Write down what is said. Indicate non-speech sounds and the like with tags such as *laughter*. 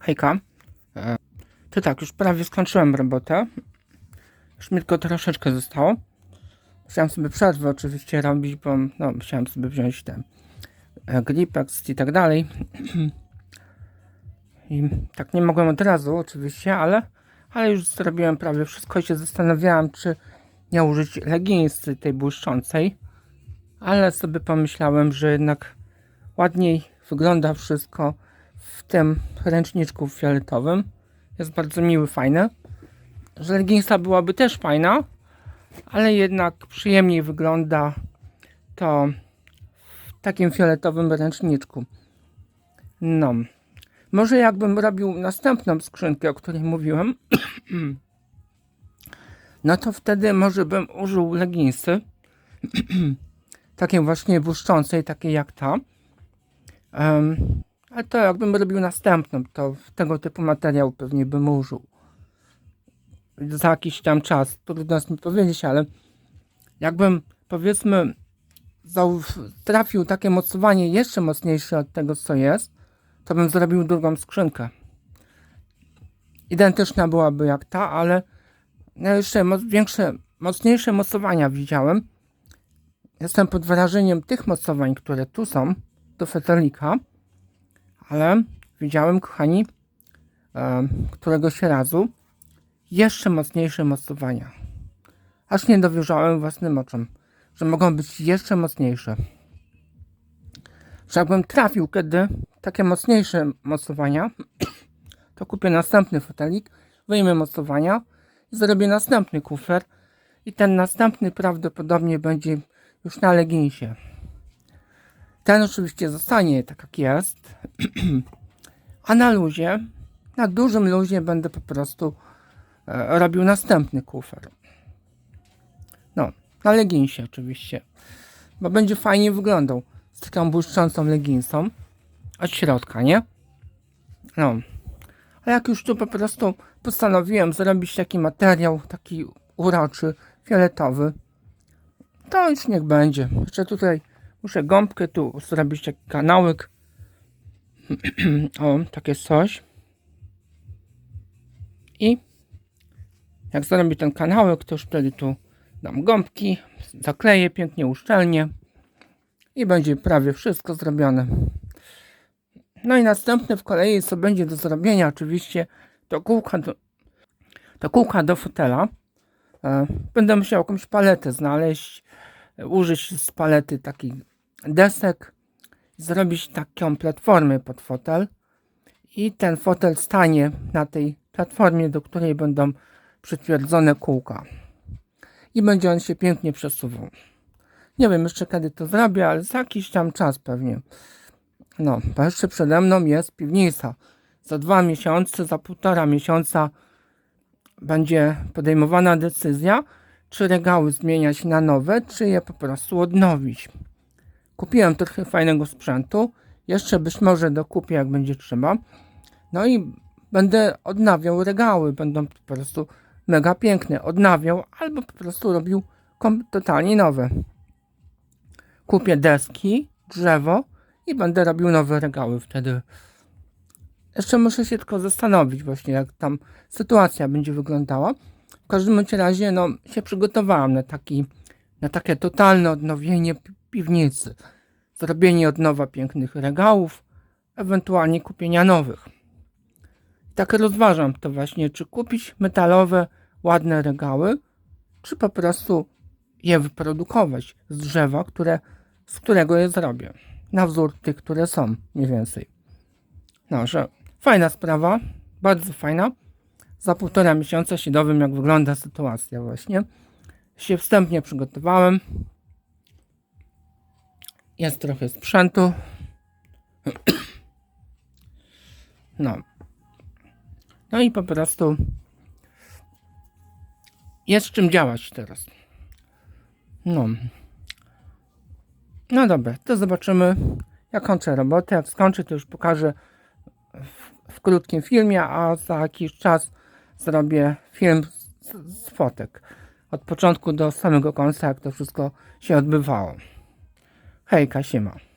Hejka. E, To tak, już prawie skończyłem robotę. Już mi tylko troszeczkę zostało. Chciałem sobie przerwę oczywiście robić, bo no, chciałem sobie wziąć ten e, Gripex i tak dalej. I tak nie mogłem od razu oczywiście, ale, ale już zrobiłem prawie wszystko i się zastanawiałem, czy nie użyć leginsy tej błyszczącej. Ale sobie pomyślałem, że jednak ładniej wygląda wszystko w tym ręczniczku fioletowym. Jest bardzo miły, fajny. Że leginsa byłaby też fajna, ale jednak przyjemniej wygląda to w takim fioletowym ręczniczku. No. Może jakbym robił następną skrzynkę, o której mówiłem, *clears throat* no to wtedy może bym użył leginsy. *clears throat* takiej właśnie błyszczącej, takiej jak ta. Ale to jakbym robił następną, to tego typu materiał pewnie bym użył. Za jakiś tam czas. Trudno jest mi powiedzieć, ale jakbym powiedzmy trafił takie mocowanie jeszcze mocniejsze od tego co jest, to bym zrobił drugą skrzynkę. Identyczna byłaby jak ta, ale no jeszcze większe, mocniejsze mocowania widziałem. Jestem pod wrażeniem tych mocowań, które tu są do fetelika, ale widziałem, kochani, e, któregoś razu jeszcze mocniejsze mocowania. Aż nie dowierzałem własnym oczom, że mogą być jeszcze mocniejsze. Jakbym trafił kiedy takie mocniejsze mocowania, *clears throat* to kupię następny fotelik, wyjmę mocowania i zrobię następny kufer i ten następny prawdopodobnie będzie już na leginsie. Ten oczywiście zostanie tak jak jest, *clears throat* a na luzie, na dużym luzie będę po prostu e, robił następny kufer. No, na leginsie oczywiście, bo będzie fajnie wyglądał z taką błyszczącą leginsą od środka, nie? No, a jak już tu po prostu postanowiłem zrobić taki materiał, taki uroczy, fioletowy, to już niech będzie. Jeszcze tutaj muszę gąbkę tu zrobić taki kanałek. *clears throat* o, takie coś. I jak zrobię ten kanałek, to już wtedy tu dam gąbki, zakleję pięknie, uszczelnie i będzie prawie wszystko zrobione. No i następne w kolei, co będzie do zrobienia, oczywiście, to kółka do, to kółka do fotela. E, Będę musiał jakąś paletę znaleźć, e, użyć z palety takich desek, zrobić taką platformę pod fotel i ten fotel stanie na tej platformie, do której będą przytwierdzone kółka i będzie on się pięknie przesuwał. Nie wiem jeszcze kiedy to zrobię, ale za jakiś tam czas pewnie. No, bo jeszcze przede mną jest piwnica. Za dwa miesiące, za półtora miesiąca będzie podejmowana decyzja, czy regały zmieniać na nowe, czy je po prostu odnowić. Kupiłem trochę fajnego sprzętu. Jeszcze być może dokupię, jak będzie trzeba. No i będę odnawiał regały. Będą po prostu mega piękne. Odnawiał albo po prostu robił totalnie nowe. Kupię deski, drzewo i będę robił nowe regały wtedy. Jeszcze muszę się tylko zastanowić właśnie, jak tam sytuacja będzie wyglądała. W każdym razie, no, się przygotowałem na taki, na takie totalne odnowienie piwnicy. Zrobienie od nowa pięknych regałów, ewentualnie kupienia nowych. Tak rozważam to właśnie, czy kupić metalowe, ładne regały, czy po prostu je wyprodukować z drzewa, które, z którego je zrobię. Na wzór tych, które są, mniej więcej. No, że fajna sprawa, bardzo fajna. Za półtora miesiąca się dowiem, jak wygląda sytuacja właśnie. Się wstępnie przygotowałem. Jest trochę sprzętu. No. No i po prostu jest z czym działać teraz. No. No dobra, to zobaczymy. Jak kończę robotę. Jak skończę, to już pokażę w, w krótkim filmie, a za jakiś czas zrobię film z, z fotek. Od początku do samego końca, jak to wszystko się odbywało. Hejka, siema.